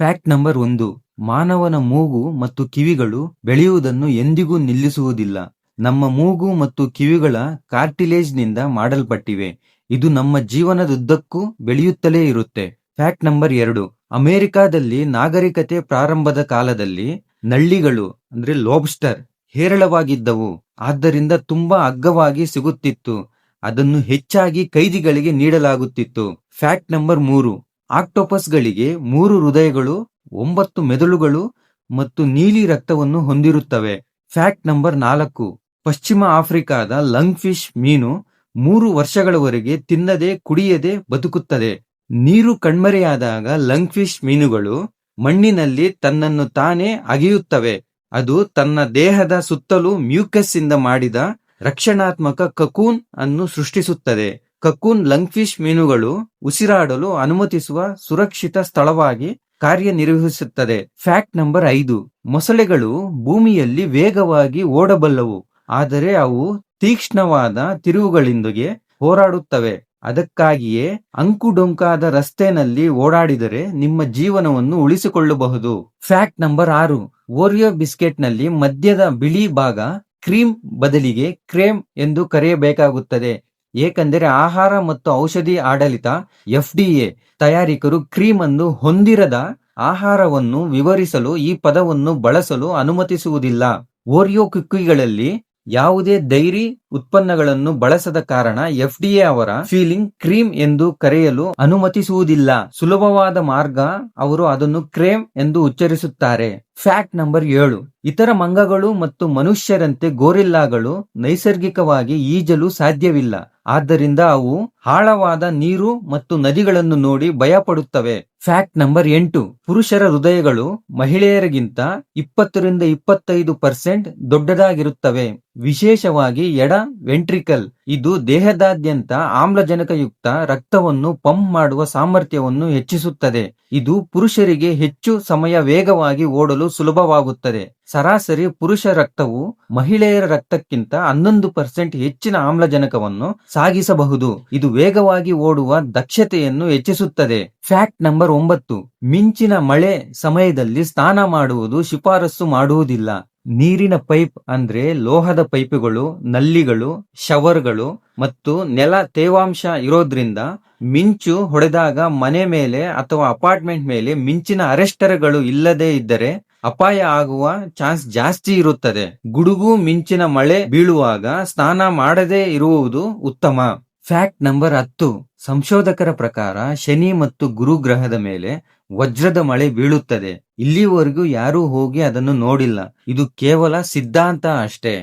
Fact number ಒಂದು, ಮಾನವನ ಮೂಗು ಮತ್ತು ಕಿವಿಗಳು ಬೆಳೆಯುವುದನ್ನು ಎಂದಿಗೂ ನಿಲ್ಲಿಸುವುದಿಲ್ಲ. ನಮ್ಮ ಮೂಗು ಮತ್ತು ಕಿವಿಗಳ ಕಾರ್ಟಿಲೇಜ್ನಿಂದ ಮಾಡಲ್ಪಟ್ಟಿವೆ. ಇದು ನಮ್ಮ ಜೀವನದುದ್ದಕ್ಕೂ ಬೆಳೆಯುತ್ತಲೇ ಇರುತ್ತೆ. ಫ್ಯಾಕ್ಟ್ ನಂಬರ್ ಎರಡು, ಅಮೆರಿಕಾದಲ್ಲಿ ನಾಗರಿಕತೆ ಪ್ರಾರಂಭದ ಕಾಲದಲ್ಲಿ ನಳ್ಳಿಗಳು, ಅಂದ್ರೆ ಲೋಬ್ಸ್ಟರ್ ಹೇರಳವಾಗಿದ್ದವು. ಆದ್ದರಿಂದ ತುಂಬಾ ಅಗ್ಗವಾಗಿ ಸಿಗುತ್ತಿತ್ತು. ಅದನ್ನು ಹೆಚ್ಚಾಗಿ ಕೈದಿಗಳಿಗೆ ನೀಡಲಾಗುತ್ತಿತ್ತು. ಫ್ಯಾಕ್ಟ್ ನಂಬರ್ ಮೂರು ಆಕ್ಟೋಪಸ್ಗಳಿಗೆ ಮೂರು ಹೃದಯಗಳು, ಒಂಬತ್ತು ಮೆದುಳುಗಳು ಮತ್ತು ನೀಲಿ ರಕ್ತವನ್ನು ಹೊಂದಿರುತ್ತವೆ. ಫ್ಯಾಕ್ಟ್ ನಂಬರ್ ನಾಲ್ಕು. ಪಶ್ಚಿಮ ಆಫ್ರಿಕಾದ ಲಂಗ್ ಫಿಶ್ ಮೀನು ಮೂರು ವರ್ಷಗಳವರೆಗೆ ತಿನ್ನದೆ ಕುಡಿಯದೆ ಬದುಕುತ್ತದೆ. ನೀರು ಕಣ್ಮರೆಯಾದಾಗ ಲಂಗ್ ಫಿಶ್ ಮೀನುಗಳು ಮಣ್ಣಿನಲ್ಲಿ ತನ್ನನ್ನು ತಾನೇ ಅಗೆಯುತ್ತವೆ. ಅದು ತನ್ನ ದೇಹದ ಸುತ್ತಲೂ ಮ್ಯೂಕಸ್ ಇಂದ ಮಾಡಿದ ರಕ್ಷಣಾತ್ಮಕ ಕಕೂನ್ ಅನ್ನು ಸೃಷ್ಟಿಸುತ್ತದೆ. ಕಕೂನ್ ಲಂಗ್ ಫಿಶ್ ಮೀನುಗಳು ಉಸಿರಾಡಲು ಅನುಮತಿಸುವ ಸುರಕ್ಷಿತ ಸ್ಥಳವಾಗಿ ಕಾರ್ಯನಿರ್ವಹಿಸುತ್ತದೆ. ಫ್ಯಾಕ್ಟ್ ನಂಬರ್ ಐದು. ಮೊಸಳೆಗಳು ಭೂಮಿಯಲ್ಲಿ ವೇಗವಾಗಿ ಓಡಬಲ್ಲವು, ಆದರೆ ಅವು ತೀಕ್ಷ್ಣವಾದ ತಿರುವುಗಳೊಂದಿಗೆ ಹೋರಾಡುತ್ತವೆ. ಅದಕ್ಕಾಗಿಯೇ ಅಂಕುಡೊಂಕಾದ ರಸ್ತೆನಲ್ಲಿ ಓಡಾಡಿದರೆ ನಿಮ್ಮ ಜೀವನವನ್ನು ಉಳಿಸಿಕೊಳ್ಳಬಹುದು. ಫ್ಯಾಕ್ಟ್ ನಂಬರ್ ಆರು. ಓರಿಯೋ ಬಿಸ್ಕೆಟ್ನಲ್ಲಿ ಮಧ್ಯದ ಬಿಳಿ ಭಾಗ ಕ್ರೀಮ್ ಬದಲಿಗೆ ಕ್ರೇಮ್ ಎಂದು ಕರೆಯಬೇಕಾಗುತ್ತದೆ. ಏಕೆಂದರೆ ಆಹಾರ ಮತ್ತು ಔಷಧಿ ಆಡಳಿತ ಎಫ್ಡಿಎ ತಯಾರಿಕರು ಕ್ರೀಮ್ ಅನ್ನು ಹೊಂದಿರದ ಆಹಾರವನ್ನು ವಿವರಿಸಲು ಈ ಪದವನ್ನು ಬಳಸಲು ಅನುಮತಿಸುವುದಿಲ್ಲ. ಓರಿಯೋ ಕುಕ್ಕಿಗಳಲ್ಲಿ ಯಾವುದೇ ಡೈರಿ ಉತ್ಪನ್ನಗಳನ್ನು ಬಳಸದ ಕಾರಣ ಎಫ್ಡಿಎ ಅವರ ಫೀಲಿಂಗ್ ಕ್ರೀಮ್ ಎಂದು ಕರೆಯಲು ಅನುಮತಿಸುವುದಿಲ್ಲ. ಸುಲಭವಾದ ಮಾರ್ಗ ಅವರು ಅದನ್ನು ಕ್ರೇಮ್ ಎಂದು ಉಚ್ಚರಿಸುತ್ತಾರೆ. ಫ್ಯಾಕ್ಟ್ ನಂಬರ್ ಏಳು. ಇತರ ಮಂಗಗಳು ಮತ್ತು ಮನುಷ್ಯರಂತೆ ಗೋರಿಲ್ಲಾಗಳು ನೈಸರ್ಗಿಕವಾಗಿ ಈಜಲು ಸಾಧ್ಯವಿಲ್ಲ. ಆದ್ದರಿಂದ ಅವು ಆಳವಾದ ನೀರು ಮತ್ತು ನದಿಗಳನ್ನು ನೋಡಿ ಭಯಪಡುತ್ತವೆ. ಫ್ಯಾಕ್ಟ್ ನಂಬರ್ ಎಂಟು. ಪುರುಷರ ಹೃದಯಗಳು ಮಹಿಳೆಯರಿಗಿಂತ ಇಪ್ಪತ್ತರಿಂದ ಇಪ್ಪತ್ತೈದು ಪರ್ಸೆಂಟ್ ದೊಡ್ಡದಾಗಿರುತ್ತವೆ. ವಿಶೇಷವಾಗಿ ಎಡ ವೆಂಟ್ರಿಕಲ್. ಇದು ದೇಹದಾದ್ಯಂತ ಆಮ್ಲಜನಕಯುಕ್ತ ರಕ್ತವನ್ನು ಪಂಪ್ ಮಾಡುವ ಸಾಮರ್ಥ್ಯವನ್ನು ಹೆಚ್ಚಿಸುತ್ತದೆ. ಇದು ಪುರುಷರಿಗೆ ಹೆಚ್ಚು ಸಮಯ ವೇಗವಾಗಿ ಓಡಲು ಸುಲಭವಾಗುತ್ತದೆ. ಸರಾಸರಿ ಪುರುಷ ರಕ್ತವು ಮಹಿಳೆಯರ ರಕ್ತಕ್ಕಿಂತ ಹನ್ನೊಂದು ಪರ್ಸೆಂಟ್ ಹೆಚ್ಚಿನ ಆಮ್ಲಜನಕವನ್ನು ಸಾಗಿಸಬಹುದು. ಇದು ವೇಗವಾಗಿ ಓಡುವ ದಕ್ಷತೆಯನ್ನು ಹೆಚ್ಚಿಸುತ್ತದೆ. ಫ್ಯಾಕ್ಟ್ ನಂಬರ್ ಒಂಬತ್ತು. ಮಿಂಚಿನ ಮಳೆ ಸಮಯದಲ್ಲಿ ಸ್ನಾನ ಮಾಡುವುದು ಶಿಫಾರಸು ಮಾಡುವುದಿಲ್ಲ. ನೀರಿನ ಪೈಪ್ ಅಂದ್ರೆ ಲೋಹದ ಪೈಪುಗಳು, ನಲ್ಲಿಗಳು, ಶವರ್ಗಳು ಮತ್ತು ನೆಲ ತೇವಾಂಶ ಇರೋದ್ರಿಂದ ಮಿಂಚು ಹೊಡೆದಾಗ ಮನೆ ಮೇಲೆ ಅಥವಾ ಅಪಾರ್ಟ್ಮೆಂಟ್ ಮೇಲೆ ಮಿಂಚಿನ ಅರೆಸ್ಟರ್ಗಳು ಇಲ್ಲದೆ ಇದ್ದರೆ ಅಪಾಯ ಆಗುವ ಚಾನ್ಸ್ ಜಾಸ್ತಿ ಇರುತ್ತದೆ. ಗುಡುಗು, ಮಿಂಚಿನ ಮಳೆ ಬೀಳುವಾಗ ಸ್ನಾನ ಮಾಡದೇ ಇರುವುದು ಉತ್ತಮ. ಫ್ಯಾಕ್ಟ್ ನಂಬರ್ ಹತ್ತು. ಸಂಶೋಧಕರ ಪ್ರಕಾರ ಶನಿ ಮತ್ತು ಗುರು ಗ್ರಹದ ಮೇಲೆ ವಜ್ರದ ಮಳೆ ಬೀಳುತ್ತದೆ. ಇಲ್ಲಿವರೆಗೂ ಯಾರೂ ಹೋಗಿ ಅದನ್ನು ನೋಡಿಲ್ಲ. ಇದು ಕೇವಲ ಸಿದ್ಧಾಂತ ಅಷ್ಟೇ.